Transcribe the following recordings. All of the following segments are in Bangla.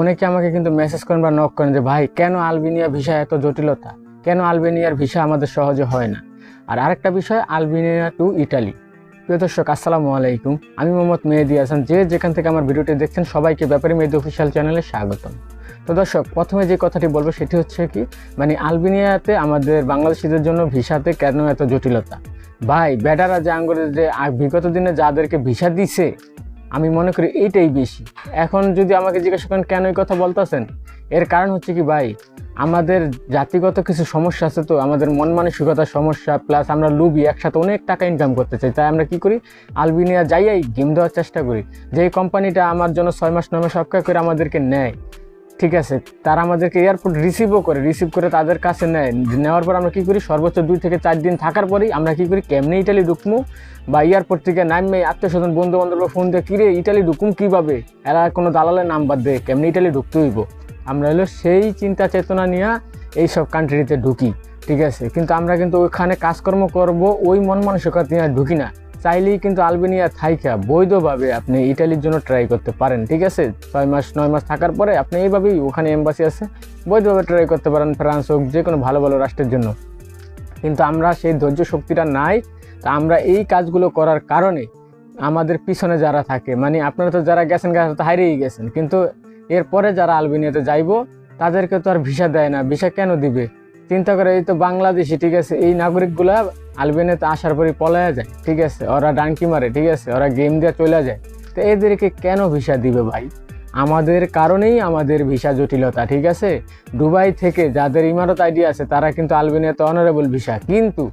অনেকে আমাকে কিন্তু মেসেজ করেন বা নক করেন যে, ভাই, কেন আলবেনিয়া ভিসা এত জটিলতা? কেন আলবেনিয়ার ভিসা আমাদের সহজে হয় না? আর আরেকটা বিষয়, আলবেনিয়া টু ইটালি প্রিয় দর্শক, আসসালামু আলাইকুম। আমি মোহাম্মদ মেহেদি হাসান। যে যেখান থেকে আমার ভিডিওটি দেখছেন, সবাইকে ব্যাপারে মেহেদি অফিসিয়াল চ্যানেলে স্বাগতম। তো দর্শক, প্রথমে যে কথাটি বলব, সেটি হচ্ছে কি মানে আলবেনিয়াতে আমাদের বাংলাদেশিদের জন্য ভিসাতে কেন এত জটিলতা? ভাই, বেটারা যে আঙ্গুরের যে বিগত দিনে যাদেরকে ভিসা দিছে আমি মনে করি এইটাই বেশি। এখন যদি আমাকে জিজ্ঞাসা করেন, কেন এই কথা বলতেছেন? এর কারণ হচ্ছে কি ভাই, আমাদের জাতিগত কিছু সমস্যা আছে তো, আমাদের মন মানসিকতার সমস্যা প্লাস আমরা লুবি একসাথে অনেক টাকা ইনকাম করতে চাই। তাই আমরা কি করি? আলবিনিয়া যাইয়াই গেম দেওয়ার চেষ্টা করি। যে কোম্পানিটা আমার জন্য ছয় মাস, নয় মাস অপেক্ষা করে আমাদেরকে নেয়। ঠিক আছে, তারা আমাদেরকে এয়ারপোর্ট রিসিভও করে রিসিভ করে তাদের কাছে নেয়। নেওয়ার পর আমরা কি করি? সর্বোচ্চ দুই থেকে চার দিন থাকার পরেই আমরা কি করি? কেমনে ইটালি ঢুকমু? বা এয়ারপোর্ট থেকে নামবে আত্মীয় স্বজন বন্ধু বান্ধব ফোন দিয়ে, কিরে, ইটালি ঢুকুম কীভাবে? এরা কোনো দালালের নাম্বার দেয় কেমনে ইটালি ঢুকতে হইব? আমরা হলো সেই চিন্তা চেতনা নিয়ে এইসব কান্ট্রিতে ঢুকি, ঠিক আছে? কিন্তু আমরা কিন্তু ওইখানে কাজকর্ম করব, ওই মন মানসিকতা নিয়ে ঢুকি না। চাইলেই কিন্তু আলবেনিয়া থাইকা বৈধভাবে আপনি ইটালির জন্য ট্রাই করতে পারেন, ঠিক আছে? ছয় মাস, নয় মাস থাকার পরে আপনি এইভাবেই ওখানে এম্বাসি আছে, বৈধভাবে ট্রাই করতে পারেন ফ্রান্স হোক, যে কোনো ভালো ভালো রাষ্ট্রের জন্য। কিন্তু আমরা সেই ধৈর্য শক্তিটা নাই, তা আমরা এই কাজগুলো করার কারণে আমাদের পিছনে যারা থাকে মানে আপনারা তো যারা গেছেন গেছেন, তো হারিয়েই গেছেন, কিন্তু এরপরে যারা আলবেনিয়াতে যাইবো, তাদেরকে তো আর ভিসা দেয় না, ভিসা কেন দিবে? চিন্তা করে, এই তো বাংলাদেশি, ঠিক আছে? এই নাগরিকগুলা আলবেনিয়াতে আসার পরে পলায়া যায়, ঠিক আছে? ওরা ডাঙ্কি মারে, ঠিক আছে? ওরা গেম দিয়ে চলে যায়। তো এদেরকে কেন ভিসা দিবে ভাই? আমাদের কারণেই আমাদের ভিসা জটিলতা, ঠিক আছে? দুবাই থেকে যাদের ইমারত আইডি আছে, তারা কিন্তু আলবেনিয়াতে অনারেবল ভিসা। কিন্তু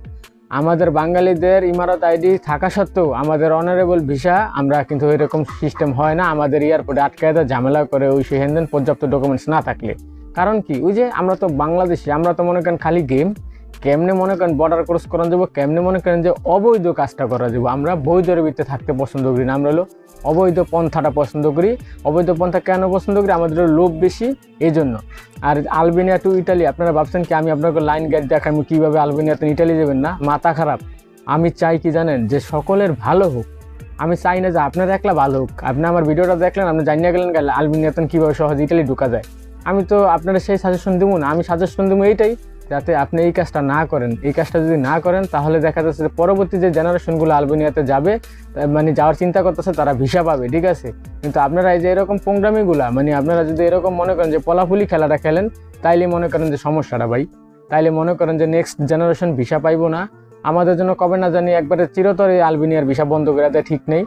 আমাদের বাঙালিদের ইমারত আইডি থাকা সত্ত্বেও আমাদের অনারেবল ভিসা, আমরা কিন্তু এরকম সিস্টেম হয় না। আমাদের এয়ারপোর্টে আটকায় দেয় ঝামেলা করে ওই সেহেন্দেন পর্যাপ্ত ডকুমেন্টস না থাকলে। কারণ কি? ওই যে আমরা তো বাংলাদেশি, আমরা তো মনে করেন খালি গেম কেমনে মনে করেন বর্ডার ক্রস করা যাব, কেমনে মনে করেন যে অবৈধ কাজটা করা যাব? আমরা বৈধের ভিতরে থাকতে পছন্দ করি না, আমরা হলো অবৈধ পন্থাটা পছন্দ করি। অবৈধ পন্থা কেন পছন্দ করি? আমাদের লোভ বেশি এই জন্য আর আলবেনিয়া টু ইটালি, আপনারা ভাবছেন কি আমি আপনাকে লাইন গাইড দেখাবো কীভাবে আলবেনিয়াতে ইটালি যাবেন? না, মাথা খারাপ। আমি চাই কি জানেন, যে সকলের ভালো হোক। আমি চাই না যে আপনার একলা ভালো হোক। আপনি আমার ভিডিওটা দেখলেন, আপনি জানিয়ে গেলেন গেলে আলবেনিয়াতে কীভাবে সহজে ইটালি ঢুকা যায়। আমি তো আপনারা সেই সাজেশন দেবো না, আমি সাজেশন দেবো এইটাই। যাতে আপনি এই কাজটা না করেন। এই কাজটা যদি না করেন, তাহলে দেখা যাচ্ছে যে পরবর্তী যে জেনারেশনগুলো আলবেনিয়াতে যাবে মানে যাওয়ার চিন্তা করতেছে, তারা ভিসা পাবে, ঠিক আছে? কিন্তু আপনারা এই যে এরকম প্রোগ্রামিংগুলা মানে আপনারা যদি এরকম মনে করেন যে পলাফুলি খেলাটা খেলেন, তাইলে মনে করেন যে সমস্যাটা ভাই। তাইলে মনে করেন যে নেক্সট জেনারেশন ভিসা পাইবো না। আমাদের জন্য কবে না জানি একবারে চিরতরে আলবেনিয়ার ভিসা বন্ধ করে দেয়, ঠিক নেই।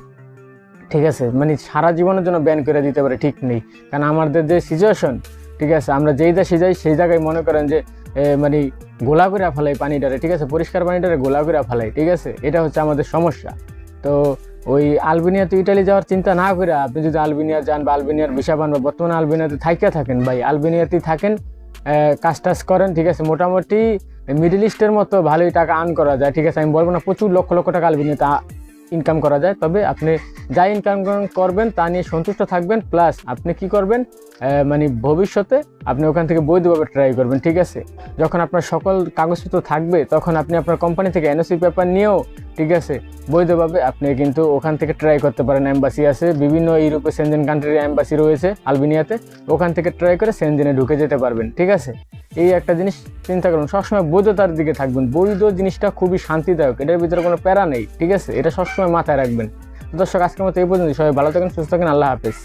ঠিক আছে? মানে সারা জীবনের জন্য ব্যান করে দিতে পারে, ঠিক নেই। কারণ আমাদের যে সিচুয়েশন ঠিক আছে? আমরা যেই দেশে যাই, সেই জায়গায় মনে করেন যে মানে গোলা করে ফেলাই পানিটারে, ঠিক আছে? পরিষ্কার পানিটারে গোলা করে ফেলাই, ঠিক আছে? এটা হচ্ছে আমাদের সমস্যা। তো ওই আলবেনিয়া তো ইটালি যাওয়ার চিন্তা না করে আপনি যদি আলবেনিয়া যান বা আলবেনিয়ার ভিসা পান বা বর্তমানে আলবেনিয়াতে থাইকা থাকেন ভাই, আলবেনিয়াতেই থাকেন কাজ টাজ করেন, ঠিক আছে? মোটামুটি মিডল ইস্টের মতো ভালোই টাকা আর্ন করা যায়, ঠিক আছে? আমি বলব না প্রচুর লক্ষ লক্ষ টাকা আলবেনিয়াতে ইনকাম করা যায়। তবে আপনি যা ইনকাম করবেন তা নিয়ে সন্তুষ্ট থাকবেন। প্লাস আপনি কি করবেন? মানে ভবিষ্যতে আপনি ওখান থেকে বৈধভাবে ট্রাই করবেন, ঠিক আছে? যখন আপনার সকল কাগজপত্র থাকবে, তখন আপনি আপনার কোম্পানি থেকে এনওসি পেপার নিয়েও, ঠিক আছে, বৈধভাবে আপনি কিন্তু ওখান থেকে ট্রাই করতে পারেন। অ্যাম্বাসি আছে, বিভিন্ন ইউরোপে সেনজেন কান্ট্রির অ্যাম্বাসি রয়েছে আলবেনিয়াতে ওখান থেকে ট্রাই করে সেনজেনে ঢুকে যেতে পারবেন, ঠিক আছে? এই একটা জিনিস চিন্তা করুন, সবসময় বৈধতার দিকে থাকবেন। বৈধ জিনিসটা খুবই শান্তিদায়ক, এটার ভিতরে কোনো প্যারা নেই, ঠিক আছে? এটা সবসময় মাথায় রাখবেন। দর্শক, আজকের মতো এই পর্যন্ত সবাই ভালো থাকেন, সুস্থ থাকেন, আল্লাহ হাফেজ।